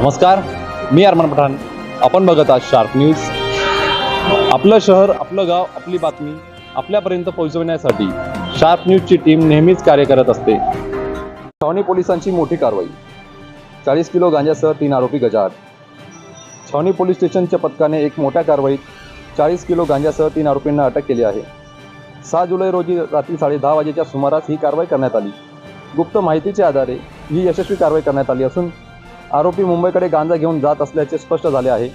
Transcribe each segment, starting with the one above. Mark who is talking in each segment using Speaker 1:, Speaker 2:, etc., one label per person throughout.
Speaker 1: नमस्कार मी अरमान पठाण. आपण बघत आहात शार्प न्यूज. आपलं शहर आपलं गाव आपली बातमी आपल्यापर्यंत पोहोचवण्यासाठी शार्प न्यूजची टीम नेहमीच कार्य करत असते. छावणी पोलिसांची मोठी कारवाई. चाळीस किलो गांजासह तीन आरोपी गजाआड. छावणी पोलीस स्टेशनच्या पथकाने एक मोठ्या कारवाईत चाळीस किलो गांजासह तीन आरोपींना अटक केली आहे. सहा जुलै रोजी रात्री साडे दहा वाजेच्या सुमारास ही कारवाई करण्यात आली. गुप्त माहितीच्या आधारे ही यशस्वी कारवाई करण्यात आली असून आरोपी मुंबईकडे गांजा घेऊन जात असल्याचे स्पष्ट झाले आहे.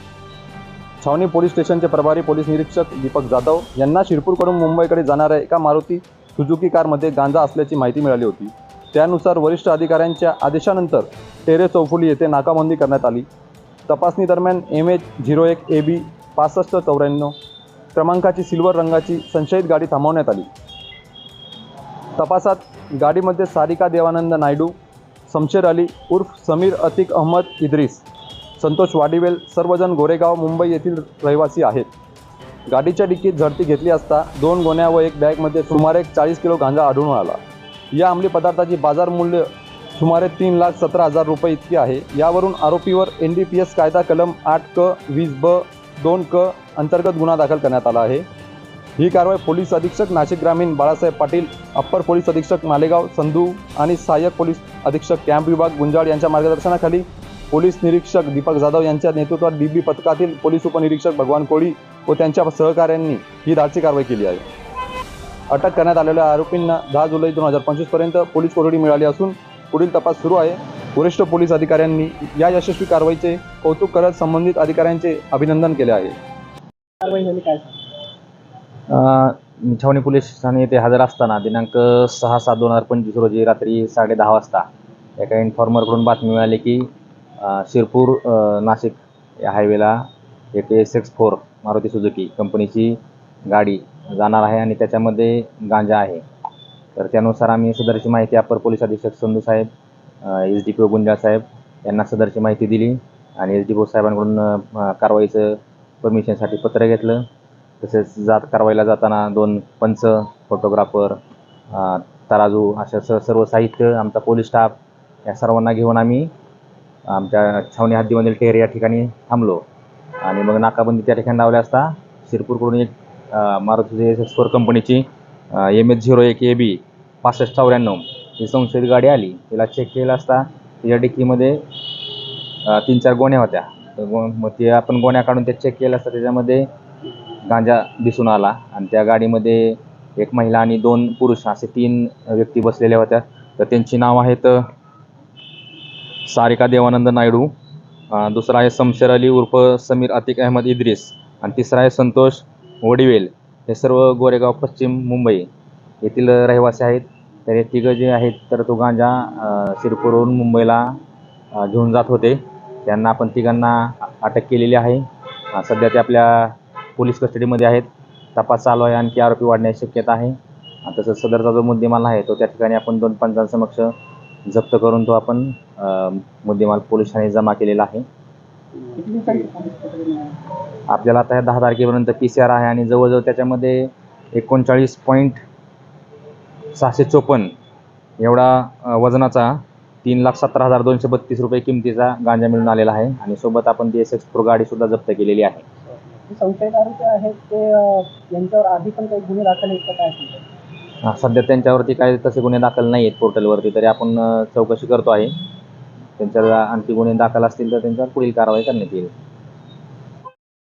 Speaker 1: छावणी पोलीस स्टेशनचे प्रभारी पोलीस निरीक्षक दीपक जाधव यांना शिरपूरकडून मुंबईकडे जाणाऱ्या एका मारुती सुझुकी कारमध्ये गांजा असल्याची माहिती मिळाली होती. त्यानुसार वरिष्ठ अधिकाऱ्यांच्या आदेशानंतर टेरे चौफुली येथे नाकाबंदी करण्यात आली. तपासणी दरम्यान एम एच झिरो एक ए बी पासष्ट चौऱ्याण्णव क्रमांकाची सिल्वर रंगाची संशयित गाडी थांबवण्यात आली. तपासात गाडीमध्ये सारिका देवानंद नायडू समशेर अली उर्फ समीर अतिक अहमद इद्रिस संतोष वाडीवेल सर्वजण गोरेगाव मुंबई येथील रहिवासी आहेत. गाडीच्या डिकीत झडती घेतली असता दोन गोण्या व एक बॅगमध्ये सुमारे चाळीस किलो गांजा आढळून आला. या अंमली पदार्थाची बाजार मूल्य सुमारे तीन लाख सतरा हजार रुपये इतकी आहे. यावरून आरोपीवर एन डी पी एस कायदा कलम आठ क वीस ब दोन क अंतर्गत गुन्हा दाखल करण्यात आला आहे. ही कारवाई पोलीस अधीक्षक नाशिक ग्रामीण बाळासाहेब पाटील अप्पर पोलीस अधीक्षक मालेगाव संधू आणि सहाय्यक पोलीस अधीक्षक कॅम्प विभाग गुंजाळ यांच्या मार्गदर्शनाखाली पोलीस निरीक्षक दीपक जाधव यांच्या नेतृत्वात डीबी पथकातील पोलीस उपनिरीक्षक भगवान कोळी व त्यांच्या सहकाऱ्यांनी ही धाडसी कारवाई केली आहे. अटक करण्यात आलेल्या आरोपींना दहा जुलै दोन हजार पंचवीसपर्यंत पोलीस कोठडी मिळाली असून पुढील तपास सुरू आहे. वरिष्ठ पोलीस अधिकाऱ्यांनी या यशस्वी कारवाईचे कौतुक करत संबंधित अधिकाऱ्यांचे अभिनंदन केले आहे.
Speaker 2: छावणी पोलीस ठाणे येथे हजर असताना दिनांक सहा सात दोन हजार पंचवीस रोजी रात्री साडे दहा वाजता एका इन्फॉर्मरकडून बातमी मिळाली की शिरपूर नाशिक या हायवेला एक S X four Maruti Suzuki कंपनीची गाडी जाणार आहे आणि त्याच्यामध्ये गांजा आहे. तर त्यानुसार आम्ही सदरची माहिती अप्पर पोलीस अधीक्षक संधू साहेब S D P O Gunjal साहेब यांना सदरची माहिती दिली आणि एस डी पी ओ साहेबांकडून कारवाईचं परमिशनसाठी पत्र घेतलं. तसेच जात कारवाईला जाताना दोन पंच फोटोग्राफर तराजू अशा स सर्व साहित्य आमचा पोलीस स्टाफ या सर्वांना घेऊन आम्ही आमच्या छावणी हद्दीमधील टेर या ठिकाणी थांबलो. आणि मग नाकाबंदी त्या ठिकाणी लावल्या असता शिरपूरकडून एक मारुती एस फोर कंपनीची एम एच झिरो एक ए बी पासष्ट चौऱ्याण्णव ही संशयित गाडी आली. तिला चेक केला असता तिच्या डिक्कीमध्ये तीन चार गोण्या होत्या. तर गो मग ते आपण गोण्या काढून त्या चेक केलं असता त्याच्यामध्ये गांजा दिसून आला. आणि त्या गाडीमध्ये एक महिला आणि दोन पुरुष असे तीन व्यक्ती बसलेल्या होत्या. तर त्यांची नाव आहेत सारिका देवानंद नायडू. दुसरा आहे समशेर अली उर्फ समीर अतिक अहमद इद्रिस. आणि तिसरा आहे संतोष वडिवेल. हे सर्व गोरेगाव पश्चिम मुंबई येथील रहिवासी आहेत. तर हे तिघं जे आहेत तर तो गांजा शिरपूरवरून मुंबईला घेऊन जात होते. त्यांना आपण तिघांना अटक केलेली आहे. सध्या ते आपल्या पोलीस कस्टडीमध्ये आहेत. तपास चालू आहे. आणखी आरोपी वाढण्याची शक्यता आहे. तसंच सदरचा जो मुद्देमाल आहे तो त्या ठिकाणी आपण दोन पंचांसमक्ष जप्त करून तो आपण मुद्देमाल पोलीस ठाणे जमा केलेला आहे? आपल्याला आता दहा तारखेपर्यंत पी सी आर आहे आणि जवळजवळ त्याच्यामध्ये एकोणचाळीस पॉईंट सहाशे चोपन्न एवढा वजनाचा तीन लाख सतरा हजार दोनशे बत्तीस रुपये किमतीचा गांजा मिळून आलेला आहे. आणि सोबत आपण ती एस एक्स प्रो गाडीसुद्धा जप्त केलेली आहे.
Speaker 3: जे आहेत ते यांच्यावर आधी पण काही गुन्हे दाखल आहेत का? काय
Speaker 2: हा, सध्या त्यांच्यावरती काही तसे गुन्हे दाखल नाही आहेत पोर्टलवरती तरी आपण अ, चौकशी करतो आहे. त्यांच्यावर आणखी गुन्हे दाखल असतील तर त्यांच्यावर पुढील कारवाई करण्यात येईल.